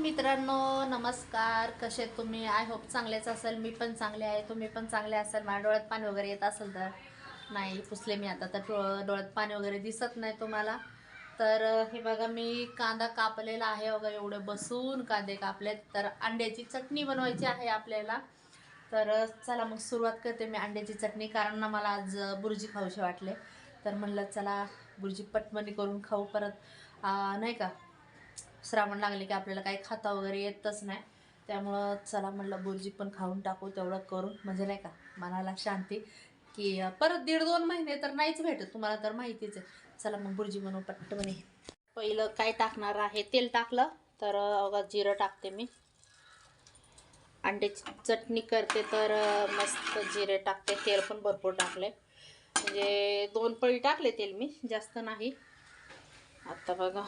मित्रांनो नमस्कार. कसे तुम्ही? आय होप चांगलेच असेल. मी पण चांगले आहे. तुम्ही पण चांगले असेल. माझ्या डोळ्यात पाणी वगैरे येत असेल तर? नाही पुसले मी आता. तर डोळ्यात पाणी वगैरे दिसत नाही तुम्हाला. तर हे बघा मी कांदा कापलेला आहे. वगैरे एवढे बसून कांदे कापलेत. तर अंड्याची चटणी बनवायची आहे आपल्याला. तर चला मग सुरुवात करते मी अंड्याची चटणी. कारण ना मला आज बुर्जी खाऊशी वाटले. तर म्हणलं चला बुर्जी पटमणी करून खाऊ परत. नाही का? श्रावण लागले की आपल्याला काही खाता वगैरे येतच नाही. त्यामुळं चला म्हणलं बुर्जी पण खाऊन टाकू तेवढं करून. म्हणजे नाही का मनाला शांती की परत दीड दोन महिने तर नाहीच भेटत तुम्हाला तर माहितीच आहे. चला मग बुर्जी बनवू पट्टपणे पहिलं काय टाकणार आहे तेल टाकलं तर अगं जिरं टाकते मी. अंड्याची चटणी करते तर मस्त जिरे टाकते. तेल पण भरपूर टाकले. म्हणजे दोन पळी टाकले तेल मी जास्त नाही. आता बघा.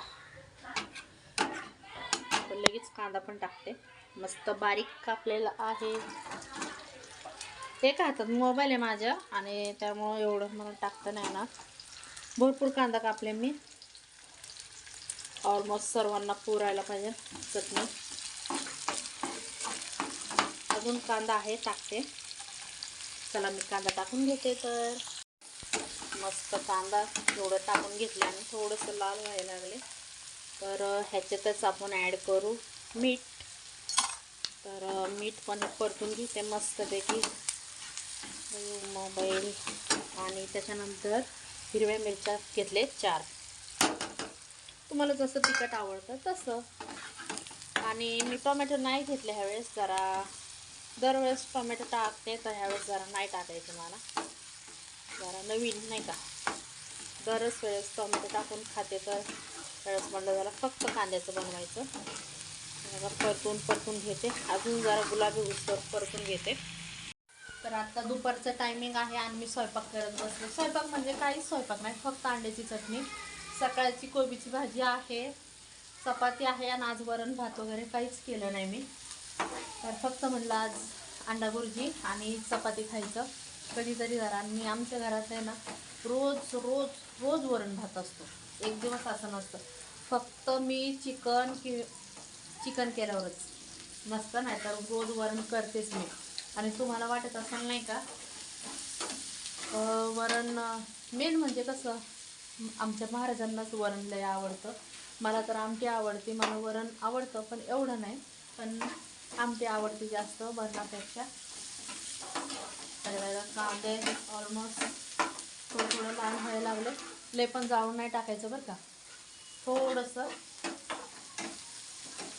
लगेच कांदा पण टाकते. मस्त बारीक कापलेला आहे. एका हातात मोबाईल आहे माझ्या आणि त्यामुळं एवढं मला टाकतं नाही ना भरपूर कांदा कापले मी. ऑलमोस्ट सर्वांना पुरायला पाहिजे चटणी. अजून कांदा आहे टाकते. चला मी कांदा टाकून घेते तर. मस्त कांदा एवढं टाकून घेतला आणि थोडंसं लाल व्हायला लागले. तर ह्याच्यातच आपण ॲड करू मीठ. तर मीठ पण परतून घेते मस्तपैकी. मोबाईल आणि त्याच्यानंतर हिरव्या मिरच्या घेतले चार. तुम्हाला जसं तिखट आवडतं तसं. आणि मी टोमॅटो नाही घेतले ह्यावेळेस जरा दरवेळेस टोमॅटो टाकते तर ह्यावेळेस जरा नाही टाकायचं मला. जरा नवीन नाही का. दरच वेळेस टोमॅटो टाकून खाते तर वेळेस म्हटलं जरा फक्त कांद्याचं बनवायचं. परतून परतून घेते. अजून जरा गुलाबी उसर परतून घेते. तर आता दुपारचं टायमिंग आहे आणि मी स्वयंपाक करत बसले. स्वयंपाक म्हणजे काहीच स्वयंपाक नाही फक्त अंड्याची चटणी. सकाळची कोबीची भाजी आहे चपाती आहे आणि आज वरण भात वगैरे काहीच केलं नाही मी. तर फक्त म्हणलं आज अंडा भुर्जी आणि चपाती खायचं. कधीतरी जरा आणि मी आमच्या घरात आहे ना रोज रोज रोज वरण भात असतो. एक दिवस असं नसतं. फक्त मी चिकन कि चिकन केल्यावरच. नसतं नाही तर रोज वरण करतेच मी. आणि तुम्हाला वाटत असेल नाही का? वरण मेन म्हणजे कसं? आमच्या महाराजांनाच वरण लय आवडतं. मला तर आमटी आवडते मला वरण आवडतं पण एवढं नाही. पण आमटी आवडते जास्त वरणापेक्षा. कांदे ऑलमोस्ट थोडं थोडं लहान व्हायला लागले. लय पण जाळून नाही टाकायचं बरं का. थोडंसं.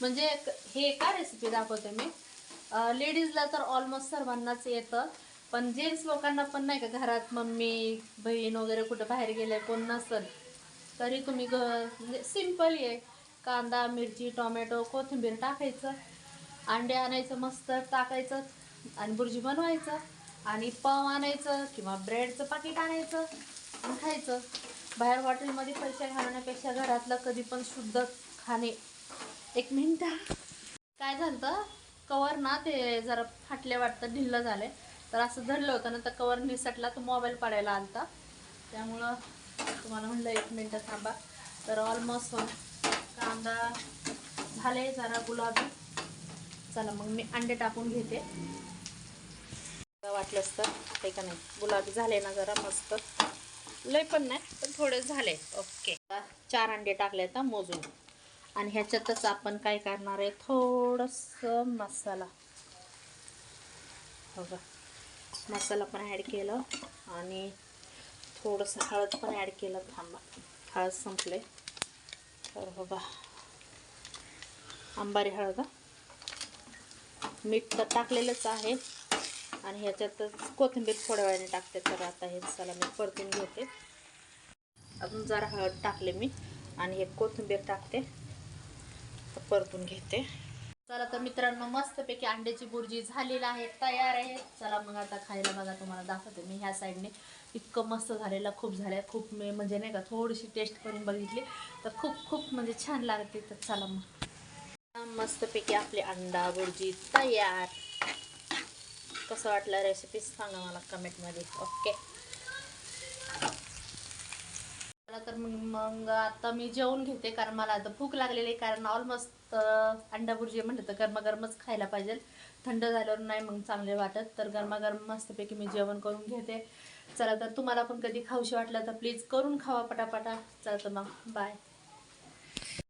म्हणजे हे का रेसिपी दाखवते मी. लेडीजला तर ऑलमोस्ट सर्वांनाच येतं. पण जेंट्स लोकांना पण नाही का घरात मम्मी बहीण वगैरे कुठं बाहेर गेले कोण नसल तरी तुम्ही घ म्हणजे सिंपल आहे कांदा मिरची टोमॅटो कोथिंबीर टाकायचं. अंडे आणायचं मस्त टाकायचं. आणि बुर्जी बनवायचं. आणि पाव आणायचं किंवा ब्रेडचं पाकिट आणायचं. आणि खायचं. बाहेर हॉटेलमध्ये पैसे घालवण्यापेक्षा घरातलं कधी पण शुद्ध खाणे. एक मिनटं काय झालं कवर ना ते जरा फाटले वाटतं ढिल्लं झालं तर असं धरलं होतं ना तर कवर निसटला तो मोबाईल पडायला आलता. त्यामुळं तुम्हाला म्हणलं एक मिनटं थांबा. तर ऑलमोस्ट कांदा झाले जरा गुलाबी. चला मग मी अंडे टाकून घेते. वाटलंच तर ते का नाही? गुलाबी झाले ना जरा मस्त. लय पण नाही पण थोडे झाले ओके चार अंडे टाकले आता मोजून. आणि ह्याच्यातच आपण काय करणार आहे? थोडंसं मसाला. हो बघा मसाला पण ॲड केलं आणि थोडंसं हळद पण ॲड केलं. थांबा. हळद संपले तर हो बघा आंबारी हळद मीठ तर टाकलेलंच आहे. आणि ह्याच्यातच कोथिंबीर थोड्या वेळाने टाकते. तर आता हे चला मी परतून घेते. अजून जरा हळद टाकले मी आणि हे कोथिंबीर टाकते. तर परतून घेते. चला तर मित्रांनो मस्तपैकी अंड्याची बुर्जी झालेली आहे तयार आहे. चला मग आता खायला बघा तुम्हाला दाखवते मी ह्या साईडने इतकं मस्त झालेलं खूप झालं खूप मी म्हणजे नाही का थोडीशी टेस्ट करून बघितली. तर खूप खूप म्हणजे छान लागते. तर चला मग. मस्तपैकी आपली अंडा बुर्जी तयार. कसं वाटलं रेसिपी सांगा मला कमेंटमध्ये ओके तर मग मग आता मी जेवून घेते कारण मला आता भूक लागलेली आहे कारण ऑलमोस्ट अंडा भुर्जी म्हटलं तर गरमागरमच खायला पाहिजे. थंड झाल्यावर नाही मग चांगले वाटत तर गरमागरम मस्तपैकी मी जेवण करून घेते. चला तर तुम्हाला पण कधी खाऊशी वाटलं तर प्लीज करून खावा पटापटा. चला तर मग बाय